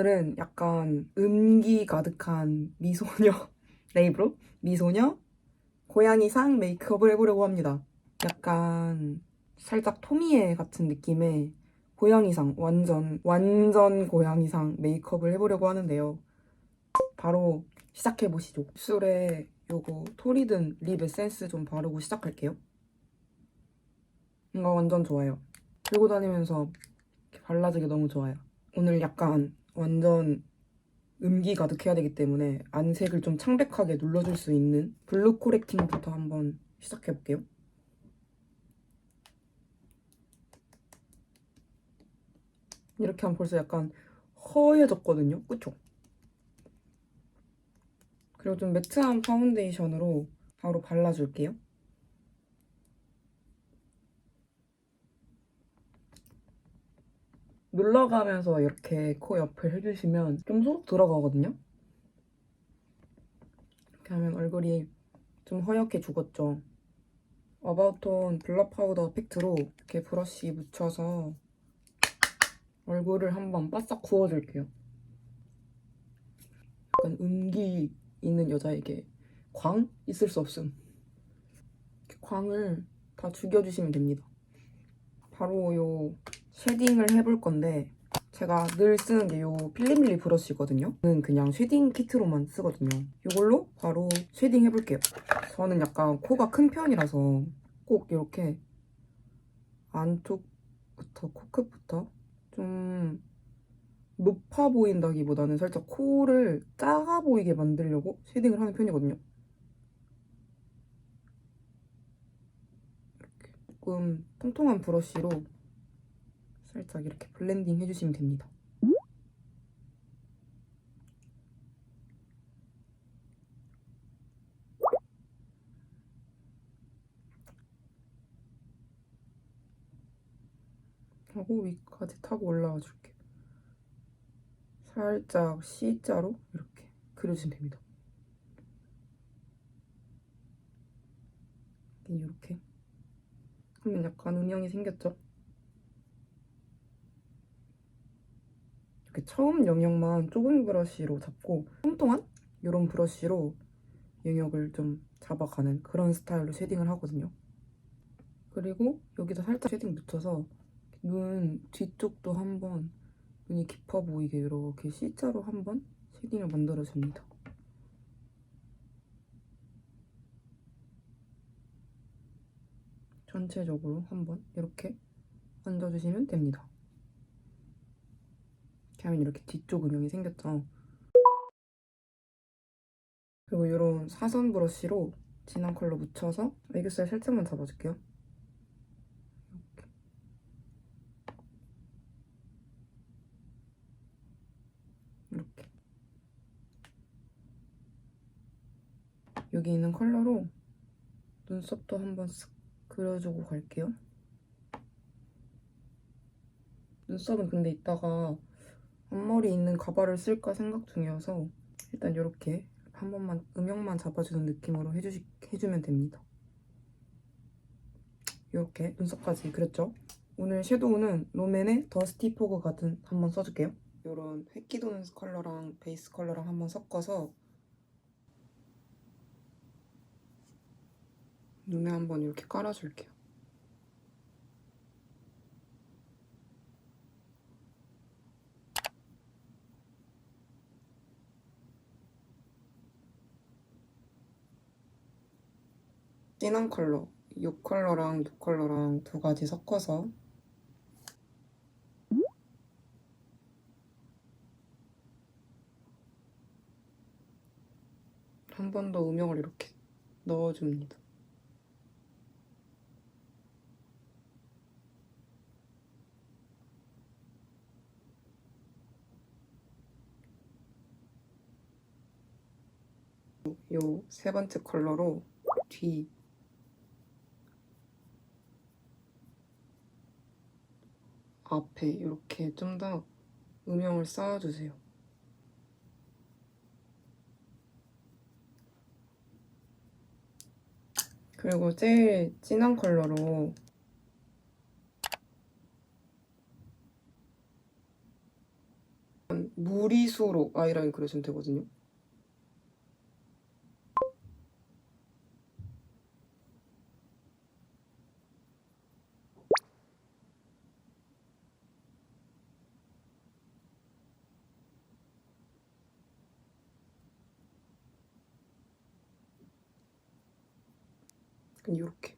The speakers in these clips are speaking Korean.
오늘은 약간 음기 가득한 미소녀 네이브로 미소녀 고양이상 메이크업을 해보려고 합니다. 약간 살짝 토미에 같은 느낌의 고양이상 완전 완전 고양이상 메이크업을 해보려고 하는데요. 바로 시작해 보시죠. 입술에 요거 토리든 립 에센스 좀 바르고 시작할게요. 이거 완전 좋아요. 들고 다니면서 발라주기 너무 좋아요. 오늘 약간 완전 음기 가득해야 되기 때문에 안색을 좀 창백하게 눌러줄 수 있는 블루 코렉팅부터 한번 시작해볼게요. 이렇게 하면 벌써 약간 허해졌거든요. 그쵸? 그리고 좀 매트한 파운데이션으로 바로 발라줄게요. 눌러가면서 이렇게 코 옆을 해주시면 좀 소독 들어가거든요. 이렇게 하면 얼굴이 좀 허옇게 죽었죠. 어바웃톤 블러 파우더 팩트로 이렇게 브러쉬 묻혀서 얼굴을 한번 바싹 구워줄게요. 약간 음기 있는 여자에게 광? 있을 수 없음. 광을 다 죽여주시면 됩니다. 바로 요 쉐딩을 해볼 건데 제가 늘 쓰는 게요 필리밀리 브러쉬거든요. 저는 그냥 쉐딩 키트로만 쓰거든요. 이걸로 바로 쉐딩 해볼게요. 저는 약간 코가 큰 편이라서 꼭 이렇게 안쪽부터 코끝부터 좀 높아 보인다기보다는 살짝 코를 작아 보이게 만들려고 쉐딩을 하는 편이거든요. 이렇게 조금 통통한 브러쉬로 살짝 이렇게 블렌딩 해주시면 됩니다. 하고 위까지 타고 올라와 줄게요. 살짝 C자로 이렇게 그려주시면 됩니다. 이렇게 하면 약간 운영이 생겼죠? 이렇게 처음 영역만 좁은 브러쉬로 잡고 통통한 이런 브러쉬로 영역을 좀 잡아가는 그런 스타일로 쉐딩을 하거든요. 그리고 여기다 살짝 쉐딩 묻혀서 눈 뒤쪽도 한번 눈이 깊어 보이게 이렇게 C자로 한번 쉐딩을 만들어줍니다. 전체적으로 한번 이렇게 얹어주시면 됩니다. 이렇게 이렇게 뒤쪽 음영이 생겼죠. 그리고 이런 사선 브러쉬로 진한 컬러 묻혀서 애교살 살짝만 잡아줄게요. 이렇게. 여기 있는 컬러로 눈썹도 한번 쓱 그려주고 갈게요. 눈썹은 근데 이따가 앞머리 있는 가발을 쓸까 생각 중이어서 일단 이렇게 한 번만 음영만 잡아주는 느낌으로 해주시, 해주면 됩니다. 이렇게 눈썹까지 그렸죠? 오늘 섀도우는 롬앤의 더스티 포그 가든 한번 써줄게요. 이런 획기 도는 컬러랑 베이스 컬러랑 한번 섞어서 눈에 한번 이렇게 깔아줄게요. 진한 컬러, 이 컬러랑 이 컬러랑 두 가지 섞어서 한 번 더 음영을 이렇게 넣어줍니다. 요 세 번째 컬러로 뒤 앞에 이렇게 좀 더 음영을 쌓아주세요. 그리고 제일 진한 컬러로 무리수로 아이라인 그려주면 되거든요. 약간 이렇게.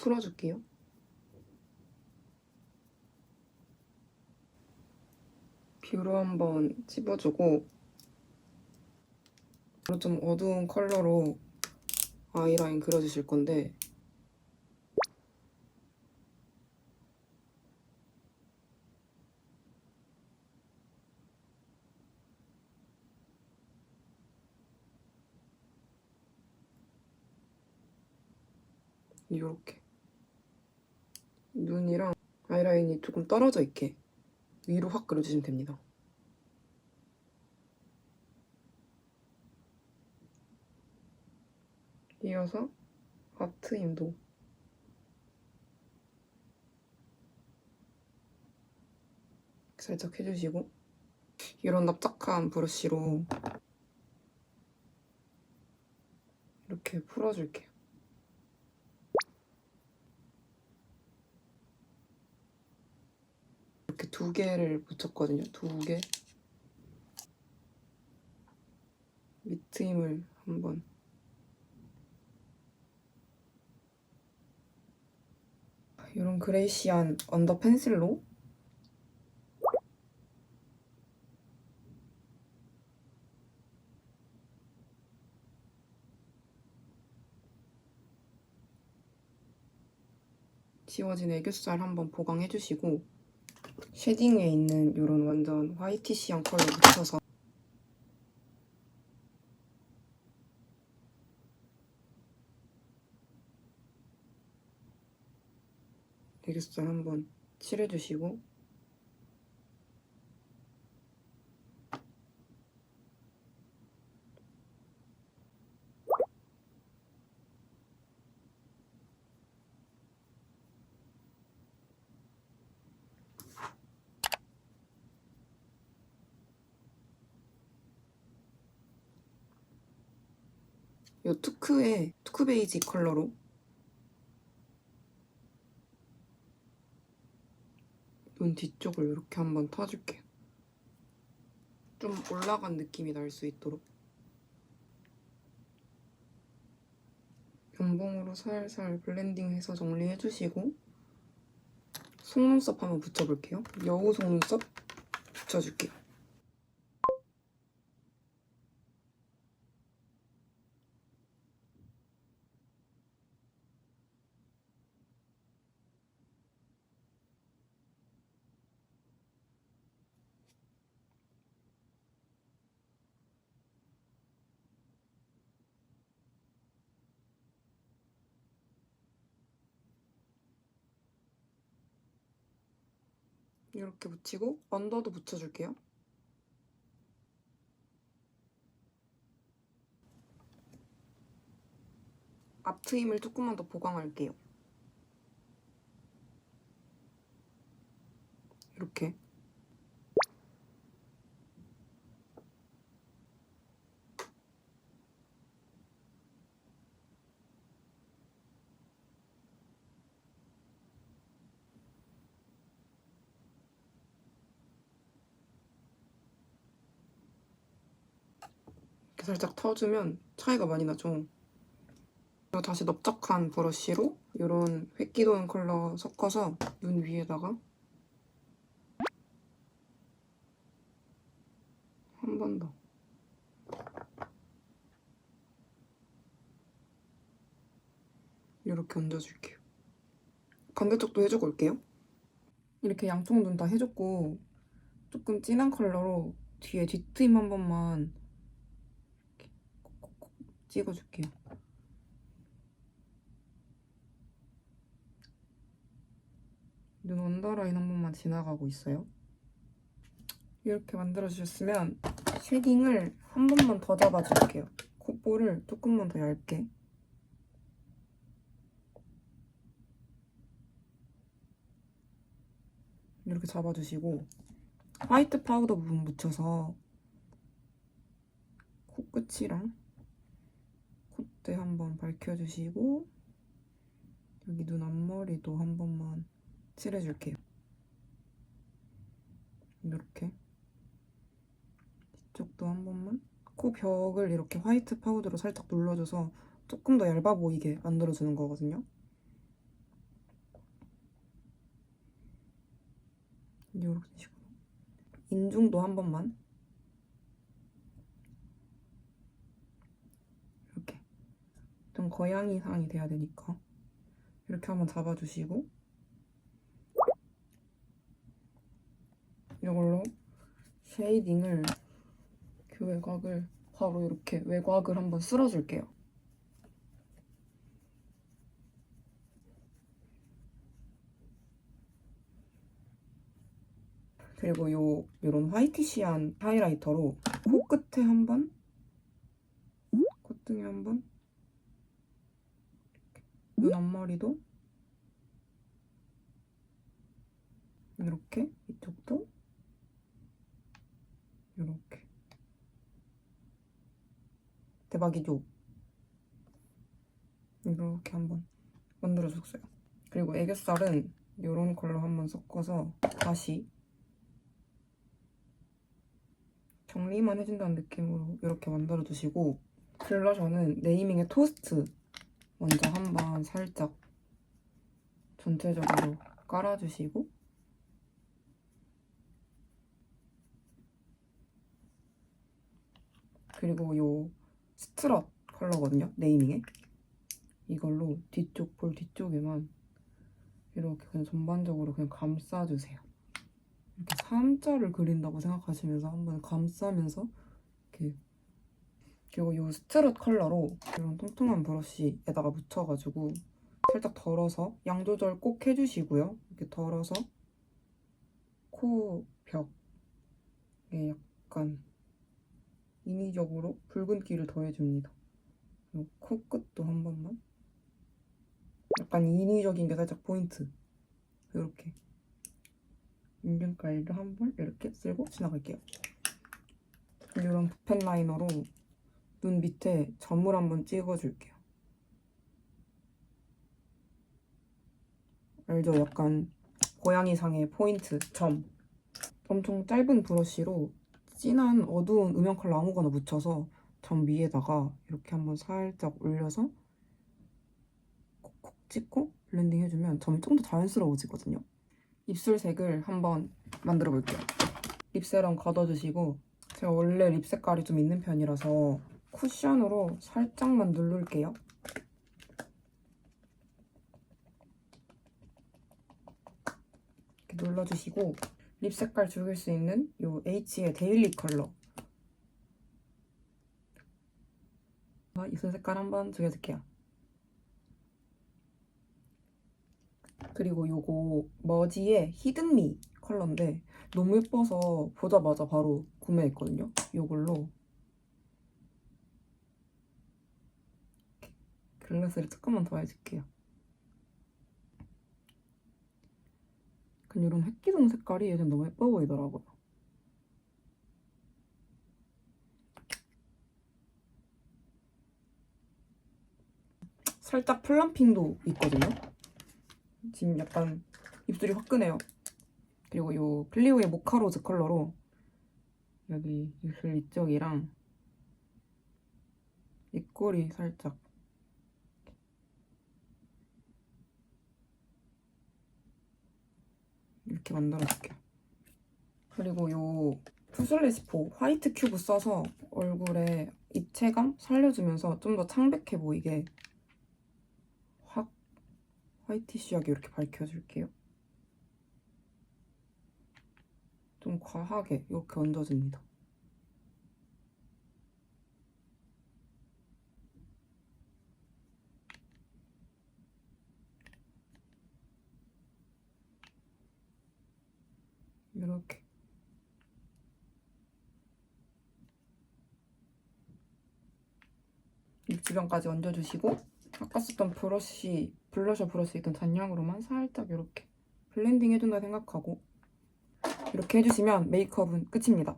풀어줄게요. 뷰로 한번 그리고 좀 어두운 컬러로 아이라인 그려주실 건데 이렇게 눈이랑 아이라인이 조금 떨어져 있게 위로 확 그려주시면 됩니다. 이어서 하트 임도 살짝 해주시고 이런 납작한 브러쉬로 이렇게 풀어줄게요. 이렇게 두 개를 붙였거든요. 두 개. 밑트 힘을 한번 이런 그레이시한 언더 펜슬로 지워진 애교살 한번 보강해주시고 쉐딩에 있는 이런 완전 화이티시한 컬러 묻혀서. 애교살 한번 칠해주시고 이 투크의 투크 베이지 컬러로 눈 뒤쪽을 이렇게 한번 타줄게요. 좀 올라간 느낌이 날 수 있도록 면봉으로 살살 블렌딩해서 정리해주시고 속눈썹 한번 붙여볼게요. 여우 속눈썹 붙여줄게요. 이렇게 붙이고 언더도 붙여줄게요. 앞 트임을 조금만 더 보강할게요. 이렇게. 살짝 터주면 차이가 많이 나죠. 다시 넓적한 브러쉬로 이런 획기 도는 컬러 섞어서 눈 위에다가 한 번 더. 이렇게 얹어줄게요. 반대쪽도 해주고 올게요. 이렇게 양쪽 눈 다 해줬고 조금 진한 컬러로 뒤에 뒷트임 한 번만 찍어줄게요. 눈 언더라인 한 번만 지나가고 있어요. 이렇게 만들어주셨으면 쉐딩을 한 번만 더 잡아줄게요. 콧볼을 조금만 더 얇게. 이렇게 잡아주시고 화이트 파우더 부분 묻혀서 코끝이랑 콧대 한번 밝혀주시고 여기 눈 앞머리도 한 번만 칠해줄게요. 이렇게 이쪽도 한 번만 코 벽을 이렇게 화이트 파우더로 살짝 눌러줘서 조금 더 얇아 보이게 만들어주는 거거든요. 이렇게 식으로 인중도 한 번만 이렇게 좀 거양이상이 돼야 되니까 이렇게 한번 잡아주시고 이걸로 쉐이딩을 그 외곽을 바로 이렇게 외곽을 한번 쓸어줄게요. 그리고 요 요런 화이티시한 하이라이터로 코끝에 한 번, 콧등에 한 번, 눈 앞머리도 이렇게 이쪽도 이렇게 대박이죠? 이렇게 한번 만들어줬어요. 그리고 애교살은 이런 컬러 한번 섞어서 다시 정리만 해준다는 느낌으로 이렇게 만들어주시고 블러셔는 네이밍의 토스트 먼저 한번 살짝 전체적으로 깔아주시고. 그리고 요 스트럿 컬러거든요 네이밍의 이걸로 뒤쪽 볼 뒤쪽에만 이렇게 그냥 전반적으로 그냥 감싸주세요. 이렇게 삼자를 그린다고 생각하시면서 한번 감싸면서 그리고 이 스트럿 컬러로 이런 통통한 브러쉬에다가 묻혀가지고 살짝 덜어서 양 조절 꼭 해주시고요. 이렇게 덜어서 코 벽에 약간 인위적으로 붉은기를 더해줍니다. 코끝도 한 번만 약간 인위적인 게 살짝 포인트 이렇게 인중가위를 한 번 이렇게 쓸고 지나갈게요. 이런 붓펜 라이너로 눈 밑에 점을 한번 찍어줄게요. 알죠? 약간 고양이상의 포인트, 점. 엄청 짧은 브러쉬로 진한 어두운 음영 컬러 아무거나 묻혀서 점 위에다가 이렇게 한번 살짝 올려서 콕콕 찍고 블렌딩 해주면 점이 좀 더 자연스러워지거든요. 입술 색을 한번 만들어 볼게요. 립세럼 걷어주시고 제가 원래 립 색깔이 좀 있는 편이라서 쿠션으로 살짝만 누를게요. 이렇게 눌러주시고 립 색깔 죽일 수 있는 이 H의 데일리 컬러 입술 색깔 한번 죽여줄게요. 그리고 요거 머지의 히든미 컬러인데 너무 예뻐서 보자마자 바로 구매했거든요. 요걸로 글래스를 조금만 더 해줄게요. 그냥 이런 획기동 색깔이 요즘 너무 예뻐 보이더라고요. 살짝 플럼핑도 있거든요. 지금 약간 입술이 화끈해요. 그리고 요 클리오의 모카로즈 컬러로 여기 입술 위쪽이랑 입꼬리 살짝 이렇게 만들어줄게요. 그리고 요 푸슬레시포 화이트 큐브 써서 얼굴에 입체감 살려주면서 좀 더 창백해 보이게 확 화이티시하게 이렇게 밝혀줄게요. 좀 과하게 이렇게 얹어줍니다. 이렇게 입 주변까지 얹어주시고 아까 썼던 브러쉬 블러셔 브러쉬 있던 잔량으로만 살짝 이렇게 블렌딩 해준다 생각하고 이렇게 해주시면 메이크업은 끝입니다.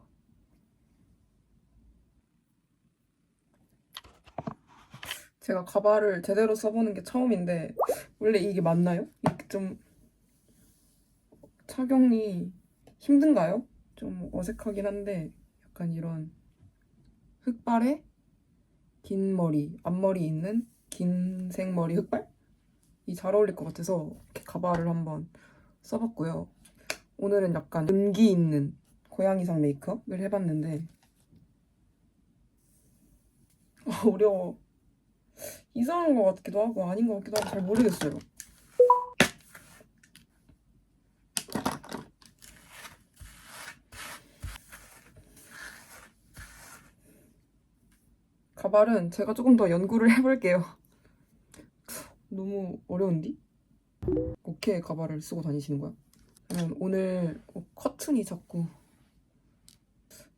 제가 가발을 제대로 써보는 게 처음인데 원래 이게 맞나요? 이게 좀 착용이 힘든가요? 좀 어색하긴 한데 약간 이런 흑발에 긴 머리, 앞머리 있는 긴 생머리 흑발? 이 잘 어울릴 것 같아서 이렇게 가발을 한번 써봤고요. 오늘은 약간 은기 있는 고양이상 메이크업을 해봤는데 아, 어려워. 이상한 것 같기도 하고 아닌 것 같기도 하고 잘 모르겠어요. 가발은 제가 조금 더 연구를 해볼게요. 너무 어려운디? 어떻게 가발을 쓰고 다니시는 거야? 저는 오늘 어, 커튼이 자꾸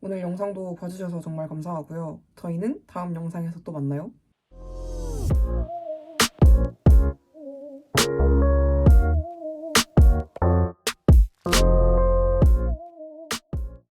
오늘 영상도 봐주셔서 정말 감사하고요. 저희는 다음 영상에서 또 만나요.